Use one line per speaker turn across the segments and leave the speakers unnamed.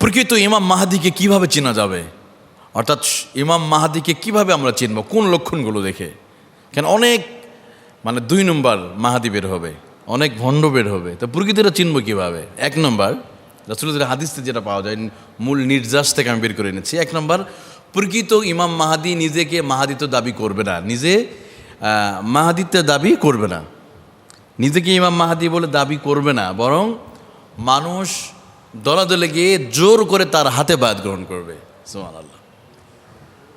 প্রকৃত ইমাম মাহাদিকে কীভাবে চেনা যাবে? অর্থাৎ ইমাম মাহাদিকে কীভাবে আমরা চিনব? কোন লক্ষণগুলো দেখে? কেন অনেক মানে দুই নম্বর মাহাদি বের হবে, অনেক ভণ্ড বের হবে। তো প্রকৃতিটা চিনব কীভাবে? এক নম্বর রাসুলের হাদিসতে যেটা পাওয়া যায়, মূল নির্যাস থেকে আমি বের করে এনেছি। এক নম্বর, প্রকৃত ইমাম মাহাদি নিজেকে মাহাদিত্ব দাবি করবে না। নিজে মাহাদিত্বের দাবি করবে না। নিজেকে ইমাম মাহাদি বলে দাবি করবে না। বরং মানুষ দলাদলে গিয়ে জোর করে তার হাতে বায়াত গ্রহণ করবে। সুমান আল্লাহ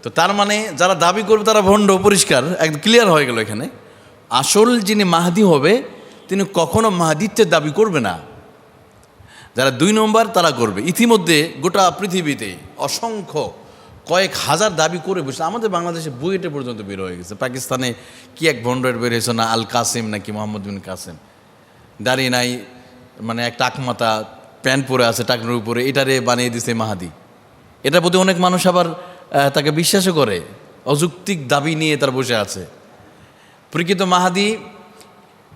তো তার মানে যারা দাবি করবে তারা ভণ্ড, পরিষ্কার, একদম ক্লিয়ার হয়ে গেল এখানে। আসল যিনি মাহাদি হবে, তিনি কখনো মাহাদিত্বের দাবি করবে না। যারা দুই নম্বর তারা করবে। ইতিমধ্যে গোটা পৃথিবীতে অসংখ্য, কয়েক হাজার দাবি করে বসে আমাদের বাংলাদেশে বুয়েটে পর্যন্ত বের হয়ে গেছে। পাকিস্তানে কি এক ভণ্ডের বের হয়েছে না আল কাসিম নাকি মোহাম্মদ বিন কাসিম? দাঁড়িয়ে নাই মানে এক টাকমাতা প্যান্ট পরে আছে, টাকনোর উপরে, এটারে বানিয়ে দিছে মাহাদি। এটার প্রতি অনেক মানুষ আবার তাকে বিশ্বাসও করে, অযৌক্তিক দাবি নিয়ে তার বসে আছে। প্রকৃত মাহাদি,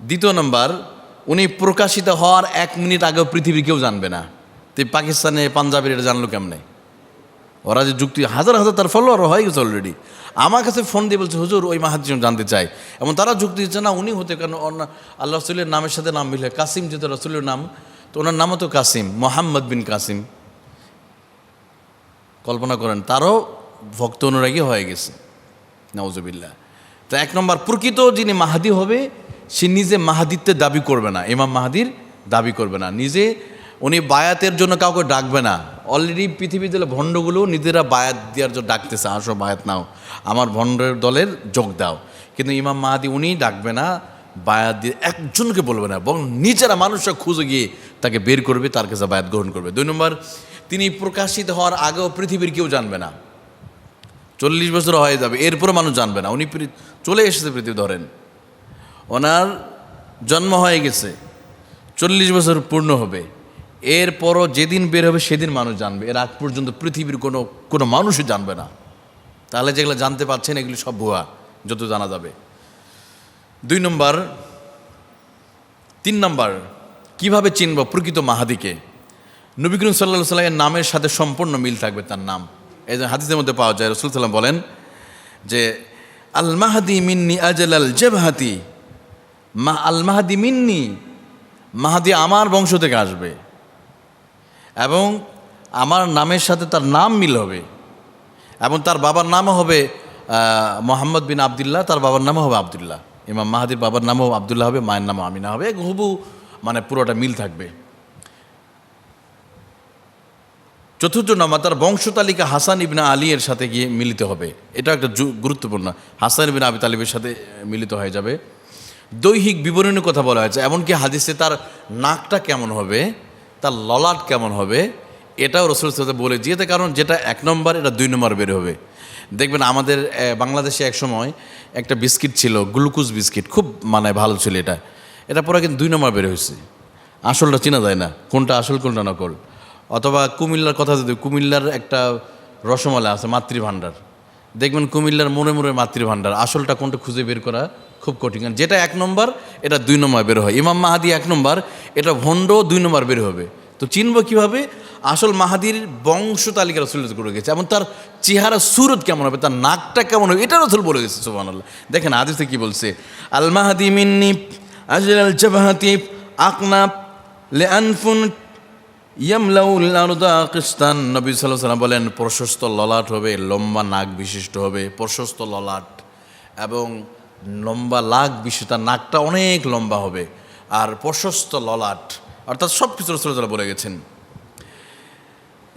দ্বিতীয় নম্বর, উনি প্রকাশিত হওয়ার এক মিনিট আগেও পৃথিবীর কেউ জানবে না। তো পাকিস্তানে পাঞ্জাবের এটা জানলো কেমনে? ওরা যে যুক্তি, হাজার হাজার তার ফলোয়ার হয়ে গেছে অলরেডি আমার কাছে ফোন দিয়ে বলছে, হুজুর, ওই মাহাদি জানতে চাই এবং তারা যুক্তি দিচ্ছে, না, উনি হতে কারণ আল্লাহ রসুলের নামের সাথে নাম মিলে, কাসিম যেহেতু রসুলের নাম তো ওনার নামও তো কাসিম, মোহাম্মদ বিন কাসিম। কল্পনা করেন, তারও ভক্ত অনুরাগী হয়ে গেছে। নওজবিল্লা তো এক নম্বর, প্রকৃত যিনি মাহাদি হবে, সে নিজে মাহাদিত্বের দাবি করবে না। ইমাম মাহাদির দাবি করবে না। নিজে, উনি বায়াতের জন্য কাউকে ডাকবে না। অলরেডি পৃথিবীর দলে ভণ্ডগুলো নিজেরা বায়াত দেওয়ার জন্য ডাকতেছে, আসো বায়াত নাও। আমার ভণ্ডের দলের যোগ দাও। কিন্তু ইমাম মাহাদি উনি ডাকবে না। বায়াত দিয়ে একজনকে বলবে না এবং নিজেরা মানুষরা খুঁজে গিয়ে তাকে বের করবে, তার কাছে বায়াত গ্রহণ করবে। দুই নম্বর, তিনি প্রকাশিত হওয়ার আগেও পৃথিবীর কেউ জানবে না। চল্লিশ বছর হয়ে যাবে, এরপরও মানুষ জানবে না। উনি চলে এসেছে পৃথিবী, ধরেন। ওনার জন্ম হয়ে গেছে, চল্লিশ বছর পূর্ণ হবে। এরপরও যেদিন বের হবে, সেদিন মানুষ জানবে। এর আগ পর্যন্ত পৃথিবীর কোনো কোনো মানুষই জানবে না। তাহলে যেগুলো জানতে পারছেন, এগুলি সব ভুয়া, যত জানা যাবে। দুই নম্বর, তিন নম্বর, কীভাবে চিনব প্রকৃত মাহাদিকে? নবী করিম সাল্লাহ সাল্লামের নামের সাথে সম্পূর্ণ মিল থাকবে তার নাম। এই যে হাদিসের মধ্যে পাওয়া যায়, রসুল সাল্লাম বলেন যে, আল মাহাদি মিন্নি আজল আল জেবহাতি। মা, আল মাহাদি মিন্নি? মাহাদি আমার বংশ থেকে আসবে। এবং আমার নামের সাথে তার নাম মিল হবে। এবং তার বাবার নামও হবে মোহাম্মদ বিন আবদুল্লাহ, তার বাবার নামও হবে আবদুল্লাহ। ইমাম মাহাদির বাবার নামও আবদুল্লাহ হবে, মায়ের নামও আমিনা হবে হুবু মানে পুরোটা মিল থাকবে। চতুর্থ নামা তার বংশ তালিকা হাসান ইবনা আলী এর সাথে গিয়ে মিলিত হবে। এটা একটা গুরুত্বপূর্ণ। হাসান ইবিন আবি তালিবের সাথে মিলিত হয়ে যাবে। দৈহিক বিবরণের কথা বলা হয়েছে, এমনকি হাদিসে তার নাকটা কেমন হবে, তার ললাট কেমন হবে এটাও রসুল সাথে বলে দিয়েছে কারণ যেটা এক নম্বর, এটা দুই নম্বর বের হবে। দেখবেন আমাদের বাংলাদেশে এক সময় একটা বিস্কিট ছিল, গ্লুকোজ বিস্কিট, খুব মানে ভালো ছিল এটা। এটা পরে কিন্তু দুই নম্বর বের হয়েছে। আসলটা চেনা যায় না, কোনটা আসল, কোনটা নকল। অথবা কুমিল্লার কথা যদি, কুমিল্লার একটা রসমালা আছে, মাতৃভাণ্ডার। দেখবেন কুমিল্লার মোড়ে মোড়ে মাতৃভাণ্ডার, আসলটা কোনটা খুঁজে বের করা খুব কঠিন। কারণ যেটা এক নম্বর, এটা দুই নম্বর বের হয়। ইমাম মাহাদি এক নম্বর, এটা ভণ্ড দুই নম্বর বের হবে। তো চিনব কীভাবে? আসল মাহাদির বংশ তালিকা রসুল করে গেছে এবং তার চেহারা, সুরত কেমন হবে, তার নাকটা কেমন হবে, এটা রসুল বলে গেছে সুবাহ দেখেন আদিসে কি বলছে? আল মাহাদি মিন্নি আজল আল জাবাহাতি আকনাপ লে আনফুন নবী সাল্লাহ সাল্লাম বলেন, প্রশস্ত ললাট হবে, লম্বা নাক বিশিষ্ট হবে, প্রশস্ত ললাট এবং লম্বা লাক বিশিষ্ট, তার নাকটা অনেক লম্বা হবে। আর প্রশস্ত ললাট, অর্থাৎ সব কিছু রসুল্লাহ বলে গেছেন।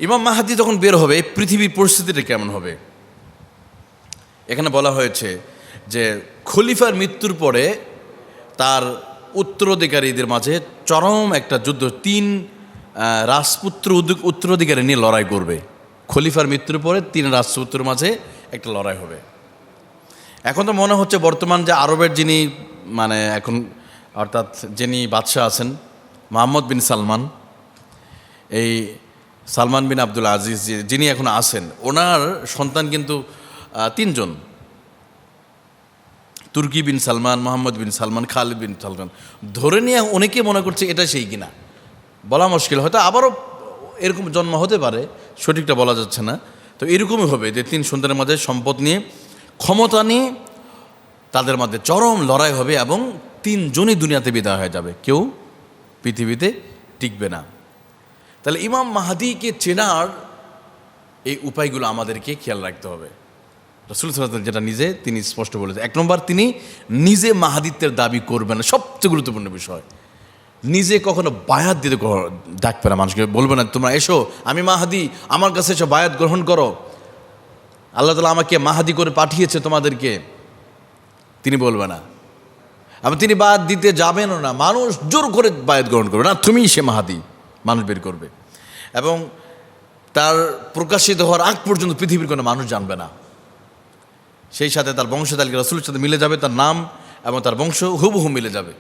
ইমাম মাহাদি যখন বের হবে পৃথিবীর পরিস্থিতিটা কেমন হবে? এখানে বলা হয়েছে যে, খলিফার মৃত্যুর পরে তার উত্তরাধিকারীদের মাঝে চরম একটা যুদ্ধ, তিন রাজপুত্র উত্তরাধিকারী নিয়ে লড়াই করবে। খলিফার মৃত্যুর পরে তিন রাজপুত্রের মাঝে একটা লড়াই হবে। এখন তো মনে হচ্ছে বর্তমান যে আরবের যিনি মানে এখন, অর্থাৎ যিনি বাদশাহ আছেন, মোহাম্মদ বিন সালমান, এই সালমান বিন আব্দুল আজিজ যিনি এখন আছেন, ওনার সন্তান কিন্তু তিনজন। তুর্কি বিন সালমান, মোহাম্মদ বিন সালমান, খালিদ বিন সালমান। ধরে নিয়ে অনেকে মনে করছে এটা সেই কিনা। বলা মুশকিল, হয়তো আবারও এরকম জন্ম হতে পারে, সঠিকটা বলা যাচ্ছে না। তো এরকমই হবে যে তিন সন্তানের মাঝে সম্পদ নিয়ে, ক্ষমতা নিয়ে তাদের মধ্যে চরম লড়াই হবে এবং তিনজনই দুনিয়াতে বিদায় হয়ে যাবে। কেউ পৃথিবীতে টিকবে না। তাহলে ইমাম মাহাদিকে চেনার এই উপায়গুলো আমাদেরকে খেয়াল রাখতে হবে। রসুল যেটা নিজে তিনি স্পষ্ট বলেছেন। এক নম্বর, তিনি নিজে মাহাদিত্বের দাবি করবেন না। সবচেয়ে গুরুত্বপূর্ণ বিষয়, নিজে কখনো বায়াত দিতে ডাকবে না মানুষকে। বলবে না, তোমরা এসো, আমি মাহাদি, আমার কাছে এসো, বায়াত গ্রহণ করো। আল্লাহ তালা আমাকে মাহাদি করে পাঠিয়েছে তোমাদেরকে। তিনি বলবে না। এবং তিনি বায়াত দিতে যাবেনও না। মানুষ জোর করে বায়াত গ্রহণ করবে না। তুমিই সে মাহাদি। মানুষ বের করবে। এবং তার প্রকাশিত হওয়ার আগ পর্যন্ত পৃথিবীর কোনো মানুষ জানবে না। সেই সাথে তার বংশ তালিকা রসুলের সাথে মিলে যাবে, তার নাম এবং তার বংশ হুবহু মিলে যাবে।